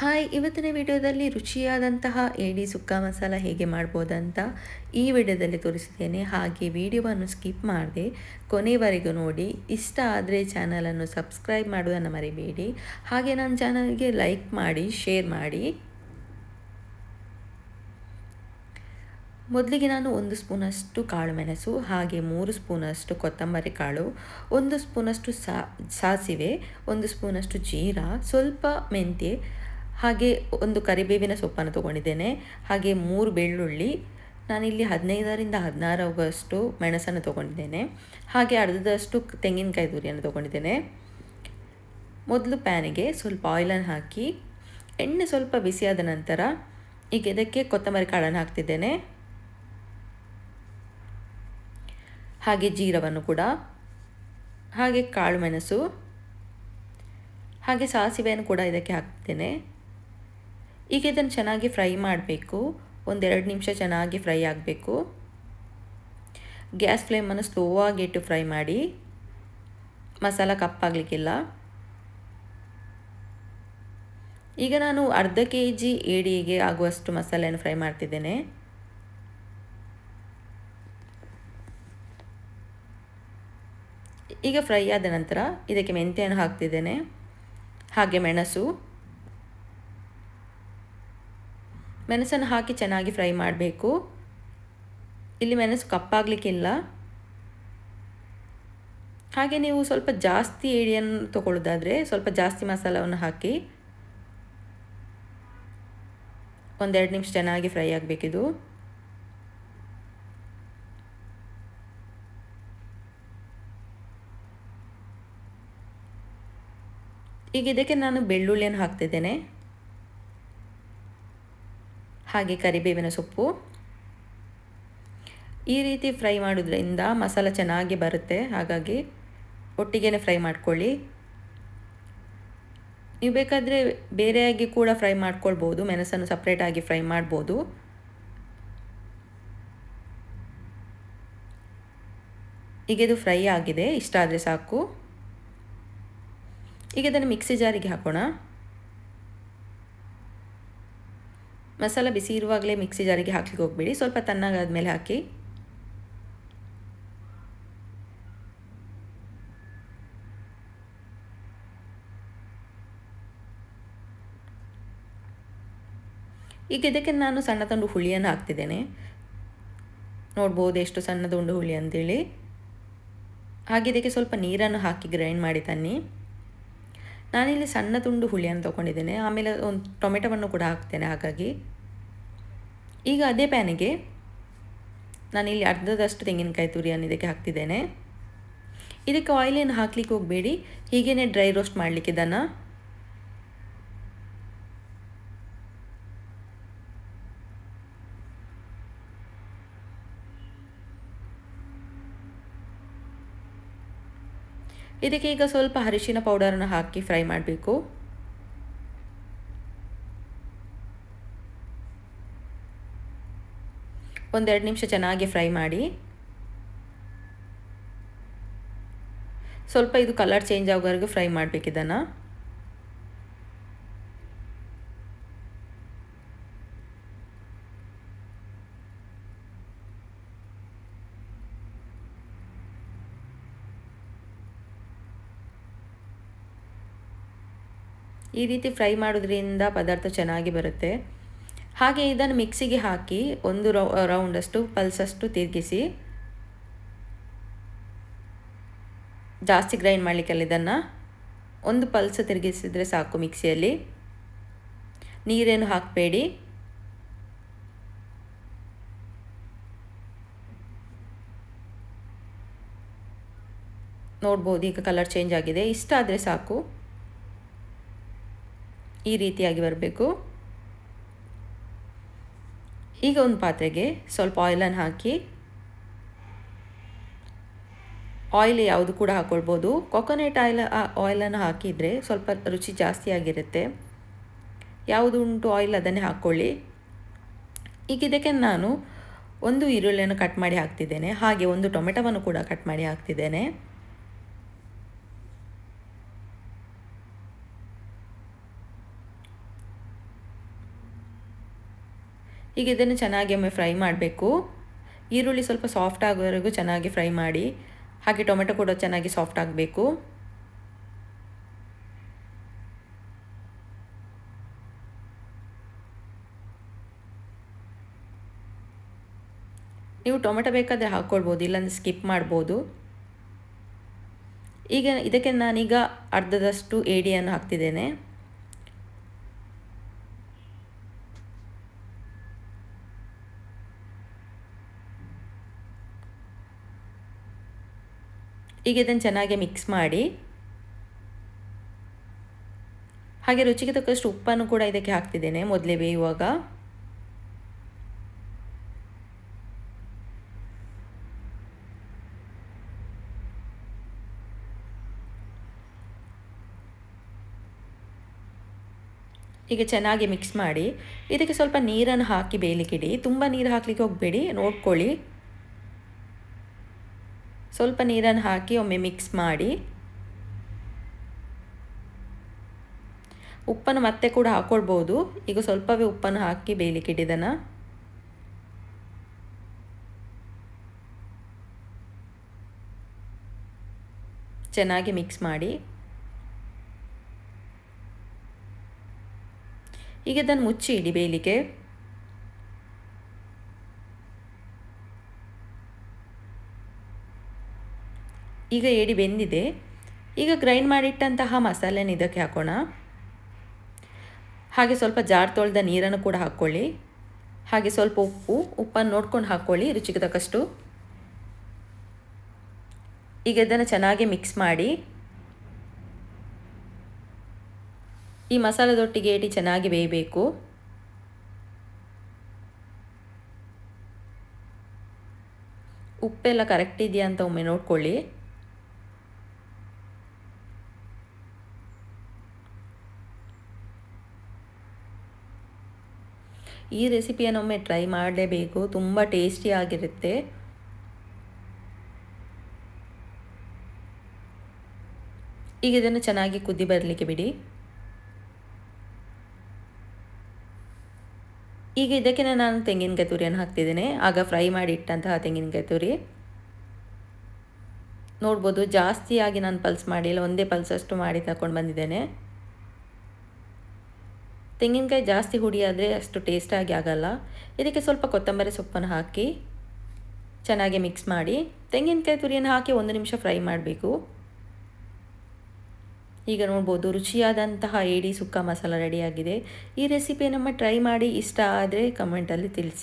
Hi, ಇವತ್ತಿನ ವಿಡಿಯೋದಲ್ಲಿ ರುಚಿಯಾದಂತಹ ಏಡಿ ಸುಕ್ಕ ಮಸಾಲ ಹೇಗೆ ಮಾಡ್ಬೋದಂತ ಈ ವಿಡಿಯೋದಲ್ಲಿ ತೋರಿಸಿದ್ದೇನೆ. ಹಾಗೆ ವಿಡಿಯೋವನ್ನು ಸ್ಕಿಪ್ ಮಾಡದೆ ಕೊನೆವರೆಗೂ ನೋಡಿ. ಇಷ್ಟ ಆದರೆ ಚಾನಲನ್ನು ಸಬ್ಸ್ಕ್ರೈಬ್ ಮಾಡೋದನ್ನು ಮರಿಬೇಡಿ. ಹಾಗೆ ನನ್ನ ಚಾನಲ್ಗೆ ಲೈಕ್ ಮಾಡಿ, ಶೇರ್ ಮಾಡಿ. ಮೊದಲಿಗೆ ನಾನು ಒಂದು ಸ್ಪೂನಷ್ಟು ಕಾಳು ಮೆಣಸು, ಹಾಗೆ ಮೂರು ಸ್ಪೂನಷ್ಟು ಕೊತ್ತಂಬರಿ ಕಾಳು, ಒಂದು ಸ್ಪೂನಷ್ಟು ಸಾಸಿವೆ, ಒಂದು ಸ್ಪೂನಷ್ಟು ಜೀರಾ, ಸ್ವಲ್ಪ ಮೆಂತ್ಯೆ ಹಾಗೆ ಒಂದು ಕರಿಬೇವಿನ ಸೊಪ್ಪನ್ನು ತೊಗೊಂಡಿದ್ದೇನೆ. ಹಾಗೆ ಮೂರು ಬೆಳ್ಳುಳ್ಳಿ, ನಾನಿಲ್ಲಿ ಹದಿನೈದರಿಂದ ಹದಿನಾರಷ್ಟು ಮೆಣಸನ್ನು ತೊಗೊಂಡಿದ್ದೇನೆ. ಹಾಗೆ ಅರ್ಧದಷ್ಟು ತೆಂಗಿನಕಾಯಿ ತುರಿಯನ್ನು ತೊಗೊಂಡಿದ್ದೇನೆ. ಮೊದಲು ಪ್ಯಾನಿಗೆ ಸ್ವಲ್ಪ ಆಯಿಲನ್ನು ಹಾಕಿ, ಎಣ್ಣೆ ಸ್ವಲ್ಪ ಬಿಸಿಯಾದ ನಂತರ ಈಗ ಇದಕ್ಕೆ ಕೊತ್ತಂಬರಿ ಕಾಳನ್ನು ಹಾಕ್ತಿದ್ದೇನೆ. ಹಾಗೆ ಜೀರವನ್ನು ಕೂಡ, ಹಾಗೆ ಕಾಳು ಮೆಣಸು, ಹಾಗೆ ಸಾಸಿವೆಯನ್ನು ಕೂಡ ಇದಕ್ಕೆ ಹಾಕ್ತೇನೆ ಈಗ ಇದನ್ನು ಚೆನ್ನಾಗಿ ಫ್ರೈ ಮಾಡಬೇಕು. ಒಂದೆರಡು ನಿಮಿಷ ಚೆನ್ನಾಗಿ ಫ್ರೈ ಆಗಬೇಕು. ಗ್ಯಾಸ್ ಫ್ಲೇಮನ್ನು ಸ್ಲೋ ಆಗಿ ಇಟ್ಟು ಫ್ರೈ ಮಾಡಿ. ಮಸಾಲ ಕಪ್ಪಾಗಲಿಕ್ಕಿಲ್ಲ ಈಗ ನಾನು ಅರ್ಧ ಕೆ ಜಿ ಏಡಿಗೆ ಆಗುವಷ್ಟು ಮಸಾಲೆಯನ್ನು ಫ್ರೈ ಮಾಡ್ತಿದ್ದೇನೆ. ಈಗ ಫ್ರೈ ಆದ ನಂತರ ಇದಕ್ಕೆ ಮೆಂತೆಯನ್ನು ಹಾಕ್ತಿದ್ದೇನೆ. ಹಾಗೆ ಮೆಣಸು. ಮೆಣಸನ್ನು ಹಾಕಿ ಚೆನ್ನಾಗಿ ಫ್ರೈ ಮಾಡಬೇಕು. ಇಲ್ಲಿ ಮೆಣಸು ಕಪ್ಪಾಗಲಿಕ್ಕಿಲ್ಲ. ಹಾಗೆ ನೀವು ಸ್ವಲ್ಪ ಜಾಸ್ತಿ ಏಡಿಯನ್ನು ತೊಗೊಳ್ಳೋದಾದರೆ ಸ್ವಲ್ಪ ಜಾಸ್ತಿ ಮಸಾಲವನ್ನು ಹಾಕಿ ಒಂದೆರಡು ನಿಮಿಷ ಚೆನ್ನಾಗಿ ಫ್ರೈ ಆಗಬೇಕಿದು. ಈಗ ಇದಕ್ಕೆ ನಾನು ಬೆಳ್ಳುಳ್ಳಿಯನ್ನು ಹಾಕ್ತಿದ್ದೇನೆ. ಹಾಗೆ ಕರಿಬೇವಿನ ಸೊಪ್ಪು. ಈ ರೀತಿ ಫ್ರೈ ಮಾಡೋದ್ರಿಂದ ಮಸಾಲ ಚೆನ್ನಾಗಿ ಬರುತ್ತೆ. ಹಾಗಾಗಿ ಒಟ್ಟಿಗೆ ಫ್ರೈ ಮಾಡ್ಕೊಳ್ಳಿ. ನೀವು ಬೇಕಾದರೆ ಬೇರೆಯಾಗಿ ಕೂಡ ಫ್ರೈ ಮಾಡ್ಕೊಳ್ಬೋದು. ಮೆಣಸನ್ನು ಸಪ್ರೇಟಾಗಿ ಫ್ರೈ ಮಾಡ್ಬೋದು. ಈಗ ಇದು ಫ್ರೈ ಆಗಿದೆ. ಇಷ್ಟ ಆದರೆ ಸಾಕು. ಈಗ ಇದನ್ನು ಮಿಕ್ಸಿ ಜಾರಿಗೆ ಹಾಕೋಣ. ಮಸಾಲ ಬಿಸಿ ಇರುವಾಗಲೇ ಮಿಕ್ಸಿ ಜಾರಿಗೆ ಹಾಕ್ಲಿಕ್ಕೆ ಹೋಗ್ಬೇಡಿ. ಸ್ವಲ್ಪ ತಣ್ಣಗಾದ್ಮೇಲೆ ಹಾಕಿ. ಈಗ ಇದಕ್ಕೆ ನಾನು ಸಣ್ಣ ತುಂಡು ಹುಳಿಯನ್ನು ಹಾಕ್ತಿದ್ದೇನೆ. ನೋಡ್ಬೋದು ಎಷ್ಟು ಸಣ್ಣ ಹುಳಿ ಅಂತೇಳಿ. ಹಾಗೆ ಇದಕ್ಕೆ ಸ್ವಲ್ಪ ನೀರನ್ನು ಹಾಕಿ ಗ್ರೈಂಡ್ ಮಾಡಿ ತನ್ನಿ. ನಾನಿಲ್ಲಿ ಸಣ್ಣ ತುಂಡು ಹುಳಿಯನ್ನು ತೊಗೊಂಡಿದ್ದೇನೆ. ಆಮೇಲೆ ಒಂದು ಟೊಮೆಟೊವನ್ನು ಕೂಡ ಹಾಕ್ತೇನೆ. ಹಾಗಾಗಿ ಈಗ ಅದೇ ಪ್ಯಾನಿಗೆ ನಾನಿಲ್ಲಿ ಅರ್ಧದಷ್ಟು ತೆಂಗಿನಕಾಯಿ ತುರಿಯನ್ನು ಇದಕ್ಕೆ ಹಾಕ್ತಿದ್ದೇನೆ. ಇದಕ್ಕೆ ಆಯಿಲ್ ಏನು ಹಾಕ್ಲಿಕ್ಕೆ ಹೋಗಬೇಡಿ. ಹೀಗೇ ಡ್ರೈ ರೋಸ್ಟ್ ಮಾಡಲಿಕ್ಕೆ ಇದಕ್ಕೆ ಈಗ ಸ್ವಲ್ಪ ಅರಿಶಿನ ಪೌಡರನ್ನು ಹಾಕಿ ಫ್ರೈ ಮಾಡಬೇಕು. ಒಂದೆರಡು ನಿಮಿಷ ಚೆನ್ನಾಗಿ ಫ್ರೈ ಮಾಡಿ. ಸ್ವಲ್ಪ ಇದು ಕಲರ್ ಚೇಂಜ್ ಆಗೋವರೆಗೂ ಫ್ರೈ ಮಾಡಬೇಕು ಈ ರೀತಿ ಫ್ರೈ ಮಾಡೋದ್ರಿಂದ ಪದಾರ್ಥ ಚೆನ್ನಾಗಿ ಬರುತ್ತೆ. ಹಾಗೆ ಇದನ್ನು ಮಿಕ್ಸಿಗೆ ಹಾಕಿ ಒಂದು ರೌ ರೌಂಡಷ್ಟು, ಪಲ್ಸಷ್ಟು ತಿರುಗಿಸಿ ಜಾಸ್ತಿ ಗ್ರೈಂಡ್ ಮಾಡಲಿಕ್ಕೆಲ್ಲ ಇದನ್ನು. ಒಂದು ಪಲ್ಸ್ ತಿರುಗಿಸಿದರೆ ಸಾಕು ಮಿಕ್ಸಿಯಲ್ಲಿ. ನೀರೇನು ಹಾಕಬೇಡಿ. ನೋಡ್ಬೋದು ಈಗ ಕಲರ್ ಚೇಂಜ್ ಆಗಿದೆ. ಇಷ್ಟ ಆದರೆ ಸಾಕು. ಈ ರೀತಿಯಾಗಿ ಬರಬೇಕು. ಈಗ ಒಂದು ಪಾತ್ರೆಗೆ ಸ್ವಲ್ಪ ಆಯಿಲನ್ನು ಹಾಕಿ. ಆಯಿಲ್ ಯಾವುದು ಕೂಡ ಹಾಕ್ಕೊಳ್ಬೋದು ಕೊಕೊನೆಟ್ ಆಯಿಲ್ ಆಯಿಲನ್ನು ಹಾಕಿದರೆ ಸ್ವಲ್ಪ ರುಚಿ ಜಾಸ್ತಿ ಆಗಿರುತ್ತೆ. ಯಾವುದು ಉಂಟು ಆಯಿಲ್ ಅದನ್ನೇ ಹಾಕ್ಕೊಳ್ಳಿ. ಈಗ ಇದಕ್ಕೆ ನಾನು ಒಂದು ಈರುಳ್ಳಿಯನ್ನು ಕಟ್ ಮಾಡಿ ಹಾಕ್ತಿದ್ದೇನೆ. ಹಾಗೆ ಒಂದು ಟೊಮೆಟೊವನ್ನು ಕೂಡ ಕಟ್ ಮಾಡಿ ಹಾಕ್ತಿದ್ದೇನೆ. ಈಗ ಇದನ್ನು ಚೆನ್ನಾಗಿ ಒಮ್ಮೆ ಫ್ರೈ ಮಾಡಬೇಕು. ಈರುಳ್ಳಿ ಸ್ವಲ್ಪ ಸಾಫ್ಟ್ ಆಗೋವರೆಗೂ ಚೆನ್ನಾಗಿ ಫ್ರೈ ಮಾಡಿ, ಹಾಗೆ ಟೊಮೆಟೊ ಕೂಡ ಚೆನ್ನಾಗಿ ಸಾಫ್ಟ್ ಆಗಬೇಕು. ನೀವು ಟೊಮೆಟೊ ಬೇಕಾದರೆ ಹಾಕ್ಕೊಳ್ಬೋದು, ಇಲ್ಲಾಂದರೆ ಸ್ಕಿಪ್ ಮಾಡ್ಬೋದು. ಈಗ ಇದಕ್ಕೆ ನಾನೀಗ ಅರ್ಧದಷ್ಟು ಏಡಿಯನ್ನು ಹಾಕ್ತಿದ್ದೇನೆ. ಈಗ ಇದನ್ನು ಚೆನ್ನಾಗಿ ಮಿಕ್ಸ್ ಮಾಡಿ. ಹಾಗೆ ರುಚಿಗೆ ತಕ್ಕಷ್ಟು ಉಪ್ಪನ್ನು ಕೂಡ ಇದಕ್ಕೆ ಹಾಕ್ತಿದ್ದೇನೆ ಮೊದಲೇ ಬೇಯುವಾಗ. ಹೀಗೆ ಚೆನ್ನಾಗಿ ಮಿಕ್ಸ್ ಮಾಡಿ. ಇದಕ್ಕೆ ಸ್ವಲ್ಪ ನೀರನ್ನು ಹಾಕಿ ಬೇಯಲಿಕ್ಕಿಡಿ. ತುಂಬ ನೀರು ಹಾಕಲಿಕ್ಕೆ ಹೋಗಬೇಡಿ, ನೋಡ್ಕೊಳ್ಳಿ. ಸ್ವಲ್ಪ ನೀರನ್ನು ಹಾಕಿ ಒಮ್ಮೆ ಮಿಕ್ಸ್ ಮಾಡಿ ಉಪ್ಪನ್ನು ಮತ್ತೆ ಕೂಡ ಹಾಕ್ಕೊಳ್ಬೋದು ಈಗ ಸ್ವಲ್ಪವೇ ಉಪ್ಪನ್ನು ಹಾಕಿ ಬೇಯಲಿಕ್ಕಿಡಿದನ್ನು ಚೆನ್ನಾಗಿ ಮಿಕ್ಸ್ ಮಾಡಿ. ಈಗ ಇದನ್ನು ಮುಚ್ಚಿ ಇಡಿ ಬೇಯಲಿಕ್ಕೆ. ಈಗ ಏಡಿ ಬೆಂದಿದೆ. ಈಗ ಗ್ರೈಂಡ್ ಮಾಡಿಟ್ಟಂತಹ ಮಸಾಲೆನ ಇದಕ್ಕೆ ಹಾಕೋಣ. ಹಾಗೆ ಸ್ವಲ್ಪ ಜಾರ್ ತೊಳೆದ ನೀರನ್ನು ಕೂಡ ಹಾಕ್ಕೊಳ್ಳಿ. ಹಾಗೆ ಸ್ವಲ್ಪ ಉಪ್ಪು, ಉಪ್ಪನ್ನು ನೋಡ್ಕೊಂಡು ಹಾಕ್ಕೊಳ್ಳಿ, ರುಚಿಗೆ ತಕ್ಕಷ್ಟು. ಈಗ ಇದನ್ನು ಚೆನ್ನಾಗಿ ಮಿಕ್ಸ್ ಮಾಡಿ. ಈ ಮಸಾಲದೊಟ್ಟಿಗೆ ಏಟಿ ಚೆನ್ನಾಗಿ ಬೇಯಬೇಕು. ಉಪ್ಪೆಲ್ಲ ಕರೆಕ್ಟ್ ಇದೆಯಾ ಅಂತ ಒಮ್ಮೆ ನೋಡ್ಕೊಳ್ಳಿ. ಈ ರೆಸಿಪಿಯನ್ನು ಒಮ್ಮೆ ಟ್ರೈ ಮಾಡಲೇಬೇಕು. ತುಂಬ ಟೇಸ್ಟಿಯಾಗಿರುತ್ತೆ ಈಗ ಇದನ್ನು ಚೆನ್ನಾಗಿ ಕುದಿ ಬರಲಿಕ್ಕೆ ಬಿಡಿ. ಈಗ ಇದಕ್ಕೆ ನಾನು ತೆಂಗಿನ ತುರಿಯನ್ನು ಹಾಕ್ತಿದ್ದೇನೆ. ಆಗ ಫ್ರೈ ಮಾಡಿ ಇಟ್ಟಂತಹ ತೆಂಗಿನ ತುರಿ. ನೋಡ್ಬೋದು ಜಾಸ್ತಿಯಾಗಿ ನಾನು ಪಲ್ಸ್ ಮಾಡಿಲ್ಲ. ಒಂದೇ ಪಲ್ಸಷ್ಟು ಮಾಡಿ ತಗೊಂಡು ಬಂದಿದ್ದೇನೆ. ತೆಂಗಿನಕಾಯಿ ಜಾಸ್ತಿ ಹುಡಿ ಆದರೆ ಅಷ್ಟು ಟೇಸ್ಟಾಗಿ ಆಗಲ್ಲ. ಇದಕ್ಕೆ ಸ್ವಲ್ಪ ಕೊತ್ತಂಬರಿ ಸೊಪ್ಪನ್ನು ಹಾಕಿ ಚೆನ್ನಾಗಿ ಮಿಕ್ಸ್ ಮಾಡಿ. ತೆಂಗಿನಕಾಯಿ ತುರಿಯನ್ನು ಹಾಕಿ ಒಂದು ನಿಮಿಷ ಫ್ರೈ ಮಾಡಬೇಕು. ಈಗ ನೋಡ್ಬೋದು ರುಚಿಯಾದಂತಹ ಏಡಿ ಸುಕ್ಕ ಮಸಾಲ ರೆಡಿಯಾಗಿದೆ ಈ ರೆಸಿಪಿ ನಮ್ಮ ಟ್ರೈ ಮಾಡಿ ಇಷ್ಟ ಆದರೆ ಕಮೆಂಟಲ್ಲಿ ತಿಳಿಸಿ.